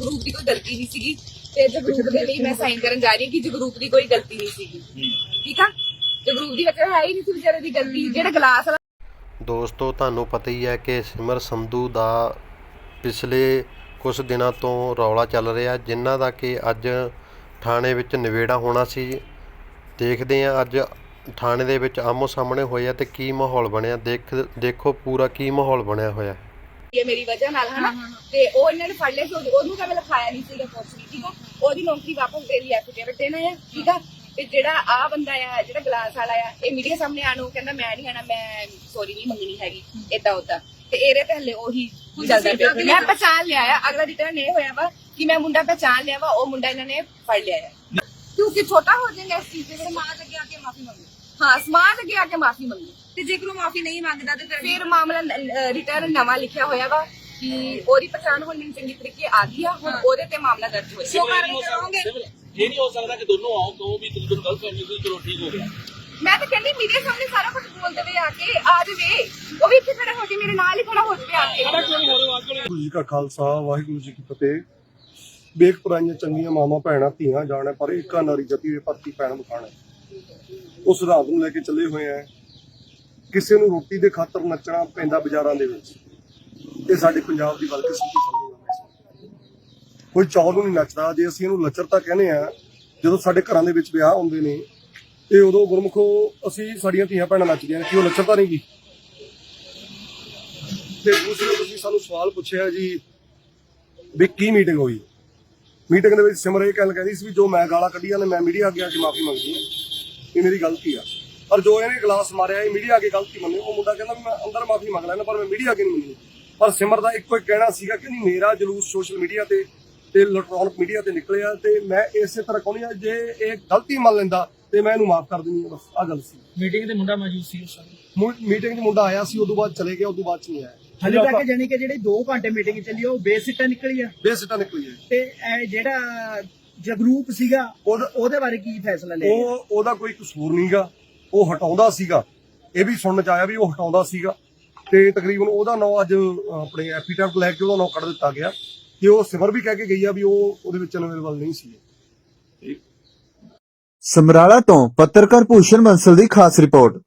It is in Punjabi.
ਜਗਰੂਪ ਦੀ ਕੋਈ ਗਲਤੀ ਨਹੀਂ ਸੀਗੀ ਤੇ ਜਗਰੂਪ ਦੇ ਲਈ ਮੈਂ ਸਾਈਨ ਕਰਨ ਜਾ ਰਹੀ ਹਾਂ ਕਿ ਜਗਰੂਪ ਦੀ ਕੋਈ ਗਲਤੀ ਨਹੀਂ ਸੀਗੀ। ਠੀਕ ਆ? ਜਗਰੂਪ ਦੀ ਵਜ੍ਹਾ ਹੈ ਹੀ ਨਹੀਂ ਸੀ ਵਿਚਾਰੇ ਦੀ ਗਲਤੀ। ਜਿਹੜਾ ਗਲਾਸ ਵਾਲਾ ਦੋਸਤੋ ਤੁਹਾਨੂੰ ਪਤਾ ਹੀ ਹੈ ਕਿ ਸਿਮਰ ਸੰਧੂ ਦਾ ਪਿਛਲੇ ਕੁਝ ਦਿਨਾਂ ਤੋਂ ਰੌਲਾ ਚੱਲ ਰਿਹਾ। ਜਿਨ੍ਹਾਂ ਦਾ ਕਿ ਅੱਜ ਥਾਣੇ ਵਿੱਚ ਨਿਵੇੜਾ ਹੋਣਾ ਸੀ। ਦੇਖਦੇ ਹਾਂ ਅੱਜ ਥਾਣੇ ਦੇ ਵਿੱਚ ਆਮੋ ਸਾਹਮਣੇ ਹੋਇਆ ਤੇ ਕੀ ਮਾਹੌਲ ਬਣਿਆ। ਦੇਖ ਦੇਖੋ ਪੂਰਾ ਕੀ ਮਾਹੌਲ ਬਣਿਆ ਹੋਇਆ। ਇਹ ਮੇਰੀ ਵਜ੍ਹਾ ਨਾਲ ਹਨਾ? ਤੇ ਉਹ ਇਹਨਾਂ ਨੇ ਫੜ ਲਿਆ ਸੀ ਉਹਦੇ- ਉਹਨੂੰ ਤਾਂ ਮੈਂ ਲਿਖਾਇਆ ਨਹੀਂ ਸੀਗਾ ਕੁਛ ਵੀ ਠੀਕ ਆ ਉਹਦੀ ਨੌਕਰੀ ਵਾਪਸ ਦੇ ਲਈ ਐਫੀਡੇਵਿਟ ਦੇਣਾ ਆ ਠੀਕ ਆ? ਤੇ ਜਿਹੜਾ ਆ ਬੰਦਾ ਆ ਜਿਹੜਾ ਗਲਾਸ ਵਾਲਾ ਆ ਇਹ ਮੀਡੀਆ ਸਾਹਮਣੇ ਆਣੂ ਕਹਿੰਦਾ ਮੈਂ ਨਹੀਂ ਆਣਾ ਮੈਂ ਸੌਰੀ ਨਹੀਂ ਮੰਗਣੀ ਹੈਗੀ ਏਦਾਂ ਉਦਾਂ ਤੇ ਇਹਦੇ ਪਹਿਲੇ ਉਹੀ ਚੱਲਦਾ ਪਿਆ ਮੈਂ ਪਛਾਣ ਲਿਆ ਆ ਅਗਲਾ ਰਿਟਰਨ ਇਹ ਹੋਇਆ ਵਾ ਕਿ ਮੈਂ ਮੁੰਡਾ ਪਛਾਣ ਲਿਆ ਵਾ ਉਹ ਮੁੰਡਾ ਇਹਨਾਂ ਨੇ ਫੜ ਲਿਆ ਆ। ਕਿਉਂਕਿ ਛੋਟਾ ਹੋ ਜਾਏਗਾ ਇਸ ਚੀਜ਼ ਦੇ ਸਮਾਜ ਅੱਗੇ ਆ ਕੇ ਮਾਫੀ ਮੰਗੇ। ਹਾਂ ਸਮਾਜ ਅੱਗੇ ਆ ਕੇ ਮਾਫੀ ਮੰਗੀ। ਤੇ ਜੇਕਰ ਉਹ ਮਾਫੀ ਨਹੀਂ ਮੰਗਦਾ ਤੇ ਫਿਰ ਫਿਰ ਮਾਮਲਾ ਰਿਟਰਨ ਨਵਾਂ ਲਿਖਿਆ ਹੋਇਆ ਵਾ ਕਿ ਉਹਦੀ ਪਛਾਣ ਹੁਣ ਮੈਨੂੰ ਚੰਗੀ ਤਰੀਕੇ ਆ ਗਈ ਆ ਹੁਣ ਉਹਦੇ ਤੇ ਮਾਮਲਾ ਦਰਜ ਹੋਇਆ। ਸ਼ੋ ਕਾਰਵਾਈ ਕਰੋਗੇ। ਇਹ ਨਹੀਂ ਹੋ ਸਕਦਾ ਕਿ ਦੋਨੋਂ ਆਓ ਕਹੋ ਵੀ ਤੈਨੂੰ ਗਲਤ ਫਹਿਮੀ ਸੀ ਚਲੋ ਠੀਕ ਹੋ ਗਿਆ। ਮੈਂ ਤਾਂ ਕਹਿੰਦੀ ਮੀਡੀਆ ਸਾਹਮਣੇ ਸਾਰਾ ਕੁਝ ਬੋਲਦੇ ਵੇ ਆ ਕੇ ਆ ਜਾਵੇ। ਉਹ ਵੀ ਇੱਥੇ ਖੜਾ ਹੋ ਕੇ ਮੇਰੇ ਨਾਲ ਹੀ ਖੜਾ ਹੋ ਜਾਵੇ ਆ ਕੇ। ਵਾਹਿਗੁਰੂ ਜੀ ਕਾ ਖਾਲਸਾ ਵਾਹਿਗੁਰੂ ਜੀ ਕੀ ਫਤਿਹ। ਪੁਰਾਈਆਂ ਚੰਗੀਆਂ ਮਾਵਾਂ ਭੈਣਾਂ ਧੀਆਂ ਜਾਣੇ ਪਰ ਏਕਾ ਨਾਰੀ ਜਤੀ ਵੇ ਪਰਤੀ ਪੈਣ ਬਖਾਣਾ ਉਸ ਰਾਤ ਨੂੰ ਲੈ ਕੇ ਚੱਲੇ ਹੋਏ ਆ। ਕਿਸੇ ਨੂੰ ਰੋਟੀ ਦੇ ਖਾਤਰ ਨੱਚਣਾ ਪੈਂਦਾ ਬਾਜ਼ਾਰਾਂ ਦੇ ਵਿੱਚ। ਇਹ ਸਾਡੇ ਪੰਜਾਬ ਦੀ ਬਦਕਿਸਮਤੀ ਸਮਝੀ ਕੋਈ ਚੌਲ ਨੂੰ ਨਹੀਂ ਨੱਚਦਾ। ਜੇ ਅਸੀਂ ਇਹਨੂੰ ਲੱਚਰਤਾ ਕਹਿੰਦੇ ਆ, ਜਦੋਂ ਸਾਡੇ ਘਰਾਂ ਦੇ ਵਿੱਚ ਵਿਆਹ ਹੁੰਦੇ ਨੇ, ਤੇ ਉਦੋਂ ਗੁਰਮੁਖੋ ਅਸੀਂ ਸਾਡੀਆਂ ਧੀਆਂ ਭੈਣਾਂ ਨੱਚਦੀਆਂ ਨੇ, ਕੀ ਉਹ ਲੱਚਰਤਾ ਨਹੀਂ ਗੀ? ਤੇ ਦੂਸਰਾ ਤੁਸੀਂ ਸਾਨੂੰ ਸਵਾਲ ਪੁੱਛਿਆ ਜੀ ਵੀ ਕੀ ਮੀਟਿੰਗ ਹੋਈ? ਮੀਟਿੰਗ ਦੇ ਵਿੱਚ ਸਿਮਰ ਇਹ ਗੱਲ ਕਹਿੰਦੀ ਸੀ ਵੀ ਜੋ ਮੈਂ ਗਾਲਾਂ ਕੱਢੀਆਂ ਨੇ, ਮੈਂ ਮੀਡੀਆ ਅੱਗੇ ਆ ਕੇ ਮਾਫੀ ਮੰਗਦੀ ਹਾਂ। ਇਹ ਮੇਰੀ ਗਲਤੀ ਆ। ਪਰ ਜੋ ਇਹਨੇ ਗਲਾਸ ਮਾਰਿਆ ਇਹ ਮੀਡੀਆ ਅੱਗੇ ਗਲਤੀ ਮੰਨੇ। ਉਹ ਮੁੰਡਾ ਕਹਿੰਦਾ ਵੀ ਮੈਂ ਅੰਦਰ ਮਾਫੀ ਮੰਗ ਲੈਣਾ ਪਰ ਮੈਂ ਮੀਡੀਆ ਅੱਗੇ ਨਹੀਂ ਮੰਗਣੀ ਪਰ ਸਿਮਰ ਦਾ ਇੱਕੋ ਇੱਕ ਕਹਿਣਾ ਸੀਗਾ ਕਿ ਨਹੀਂ ਮੇਰਾ ਜਲੂਸ ਸੋਸ਼ਲ ਮੀਡੀਆ ਤੇ ਤੇ ਇਲੈਕਟ੍ਰੋਨਿਕ ਮੀਡੀਆ ਤੇ ਨਿਕਲਿਆ ਤੇ ਮੈਂ ਇਸੇ ਤਰ੍ਹਾਂ ਕਹਿੰਦੀ ਆ ਜੇ ਇਹ ਗਲਤੀ ਮੰਨ ਲੈਂਦਾ ਤੇ ਮੈਂ ਇਹਨੂੰ ਮਾਫ ਕਰ ਦਿੰਦੀ ਹਾਂ। ਬਸ ਆ ਗੱਲ ਸੀ। ਮੀਟਿੰਗ ਤੇ ਮੁੰਡਾ ਮੌਜੂਦ ਸੀ ਉਸ ਸਮੇਂ? ਮੀਟਿੰਗ 'ਚ ਮੁੰਡਾ ਆਇਆ ਸੀ ਉਦੋਂ ਬਾਅਦ ਚਲੇ ਗਿਆ ਉਦੋਂ ਬਾਅਦ ਚ ਨਹੀਂ ਆਇਆ। ਹਲੇ ਤੱਕ ਜਾਨੀ ਕਿ ਜਿਹੜੀ 2 ਘੰਟੇ ਮੀਟਿੰਗ ਚੱਲੀ ਆ, ਉਹ ਬੇਸਿੱਟਾ ਨਿਕਲੀ ਆ। ਬੇਸਿੱਟਾ ਨਿਕਲੀ ਹੈ ਤੇ ਇਹ ਜਿਹੜਾ ਜਗਰੂਪ ਸੀਗਾ ਉਹਦਾ- ਉਹਦੇ ਬਾਰੇ ਕੀ ਫੈਸਲਾ ਲਿਆ? ਉਹ ਉਹਦਾ ਕੋਈ ਕਸੂਰ ਨਹੀਂਗਾ ਉਹ ਹਟਾਉਂਦਾ ਸੀਗਾ। ਇਹ ਵੀ ਸੁਣਨ ਚ ਆਇਆ ਵੀ ਉਹ ਹਟਾਉਂਦਾ ਸੀਗਾ। ਤੇ ਤਕਰੀਬਨ ਉਹਦਾ ਨਾਂ ਅੱਜ ਆਪਣੇ ਐਫੀਟੈਪਟ ਲੈ ਕੇ ਉਹਦਾ ਨਾਂ ਕੱਢ ਦਿੱਤਾ ਗਿਆ। ਕਿ ਉਹ ਸਿਮਰ ਵੀ ਕਹਿ ਕੇ ਗਈ ਆ ਵੀ ਉਹ ਉਹਦੇ ਵਿੱਚ ਅਵੇਲੇਬਲ ਨਹੀਂ ਸੀ। ਸਮਰਾਲਾ ਤੋਂ ਪੱਤਰਕਾਰ ਭੂਸ਼ਣ ਬੰਸਲ ਦੀ ਖਾਸ ਰਿਪੋਰਟ।